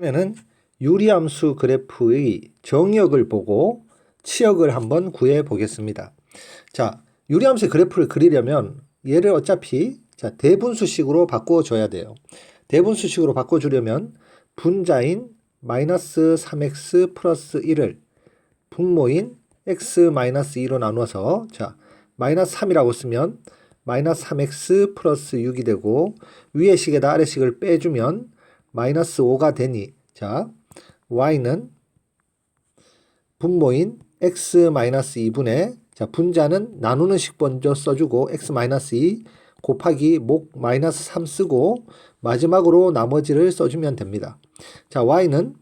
그러면은 유리함수 그래프의 정역을 보고 치역을 한번 구해 보겠습니다. 자, 유리함수의 그래프를 그리려면 얘를 어차피 자, 대분수식으로 바꿔 줘야 돼요. 대분수식으로 바꿔 주려면 분자인 마이너스 3x 플러스 1을 분모인 x 마이너스 2로 나누어서 자, 마이너스 3이라고 쓰면 마이너스 3x 플러스 6이 되고 위의 식에다 아래 식을 빼주면 마이너스 5가 되니 자 y는 분모인 x 마이너스 2분의 자 분자는 나누는 식 먼저 써주고 x 마이너스 2 곱하기 목 마이너스 3 쓰고 마지막으로 나머지를 써주면 됩니다. 자 y는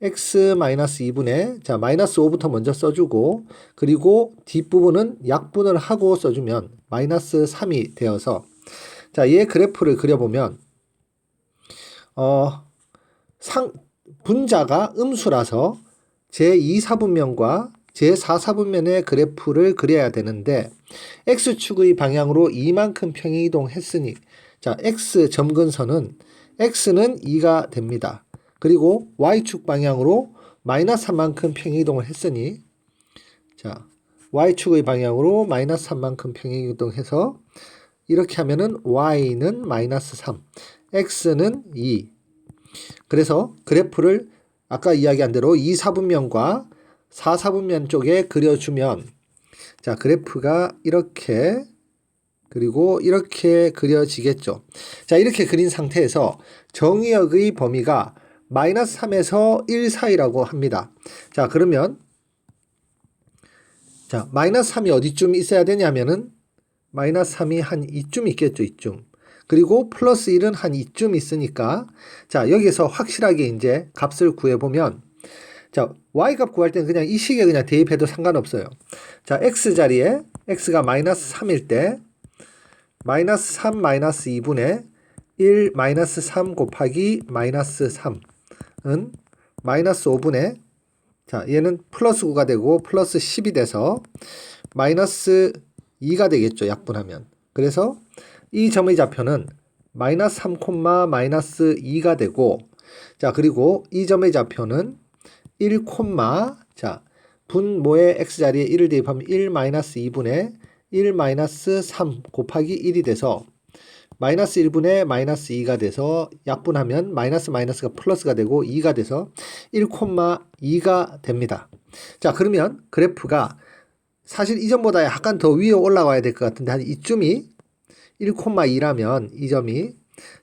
x 마이너스 2분의 자 마이너스 5부터 먼저 써주고 그리고 뒷부분은 약분을 하고 써주면 마이너스 3이 되어서 자얘 그래프를 그려보면 어, 상, 분자가 음수라서 제2사분면과 제4사분면의 그래프를 그려야 되는데 x축의 방향으로 이만큼 평행이동했으니 자 x 점근선은 x는 2가 됩니다. 그리고 y축 방향으로 마이너스 3만큼 평행이동을 했으니 자 y축의 방향으로 마이너스 3만큼 평행이동해서 이렇게 하면은 y는 마이너스 3 x는 2. 그래서 그래프를 아까 이야기한 대로 2사분면과 4사분면 쪽에 그려주면 자 그래프가 이렇게 그리고 이렇게 그려지겠죠. 자 이렇게 그린 상태에서 정의역의 범위가 마이너스 3에서 1 사이라고 합니다. 자 그러면 자 마이너스 3이 어디쯤 있어야 되냐면은 마이너스 3이 한 이쯤 있겠죠 이쯤. 그리고 플러스 1은 한 이쯤 있으니까 자 여기서 확실하게 이제 값을 구해보면 자 y값 구할 때는 그냥 이 식에 그냥 대입해도 상관없어요. 자 x 자리에 x가 마이너스 3일 때 마이너스 3 마이너스 2분의 1 마이너스 3 곱하기 마이너스 3은 마이너스 5분의 자 얘는 플러스 9가 되고 플러스 10이 돼서 마이너스 2가 되겠죠 약분하면 그래서 이 점의 좌표는 마이너스 3 콤마 마이너스 2가 되고 자 그리고 이 점의 좌표는 1 콤마 자 분모의 x자리에 1을 대입하면 1 마이너스 2분의 1 마이너스 3 곱하기 1이 돼서 마이너스 1분의 마이너스 2가 돼서 약분하면 마이너스 마이너스가 플러스가 되고 2가 돼서 1 콤마 2가 됩니다. 자 그러면 그래프가 사실 이전보다 약간 더 위에 올라가야 될 것 같은데 한 이쯤이 1,2라면 이 점이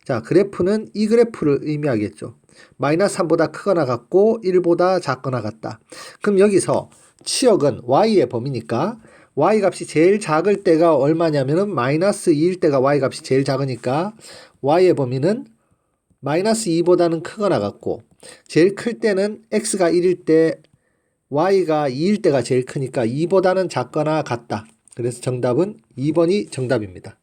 자 그래프는 이 그래프를 의미하겠죠. 마이너스 3보다 크거나 같고 1보다 작거나 같다. 그럼 여기서 치역은 y의 범위니까 y 값이 제일 작을 때가 얼마냐면은 마이너스 2일 때가 y 값이 제일 작으니까 y의 범위는 마이너스 2보다는 크거나 같고 제일 클 때는 x가 1일 때 y가 2일 때가 제일 크니까 2보다는 작거나 같다. 그래서 정답은 2번이 정답입니다.